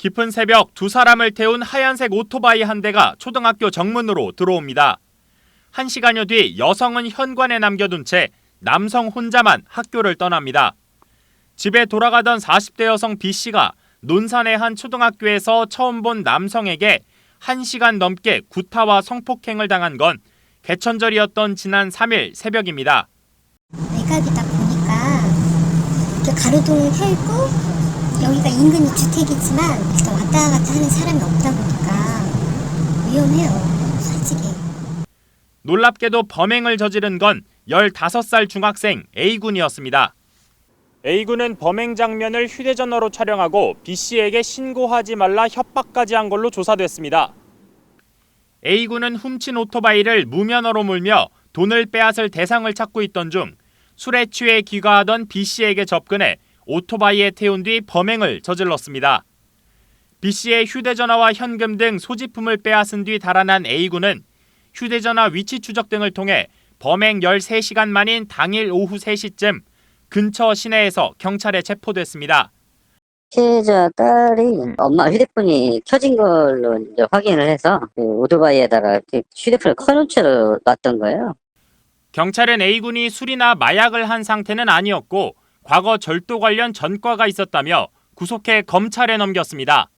깊은 새벽 두 사람을 태운 하얀색 오토바이 한 대가 초등학교 정문으로 들어옵니다. 한 시간여 뒤 여성은 현관에 남겨둔 채 남성 혼자만 학교를 떠납니다. 집에 돌아가던 40대 여성 B 씨가 논산의 한 초등학교에서 처음 본 남성에게 1시간 넘게 구타와 성폭행을 당한 건 개천절이었던 지난 3일 새벽입니다. 외곽이다 보니까 이렇게 가로등을 켜있고 여기가 인근 주택이지만 왔다 갔다 하는 사람이 없다 보니까 위험해요 솔직히 놀랍게도 범행을 저지른 건 15살 중학생 A군이었습니다. A군은 범행 장면을 휴대전화로 촬영하고 B씨에게 신고하지 말라 협박까지 한 걸로 조사됐습니다. A군은 훔친 오토바이를 무면허로 몰며 돈을 빼앗을 대상을 찾고 있던 중 술에 취해 귀가하던 B씨에게 접근해 오토바이에 태운 뒤 범행을 저질렀습니다. B씨의 휴대전화와 현금 등 소지품을 빼앗은 뒤 달아난 A군은 휴대전화 위치 추적 등을 통해 범행 13시간 만인 당일 오후 3시쯤 근처 시내에서 경찰에 체포됐습니다. 피해자 딸이 엄마 휴대폰이 켜진 걸로 이제 확인을 해서 그 오토바이에다가 휴대폰을 꺼놓은 채로 놨던 거예요. 경찰은 A군이 술이나 마약을 한 상태는 아니었고 과거 절도 관련 전과가 있었다며 구속해 검찰에 넘겼습니다.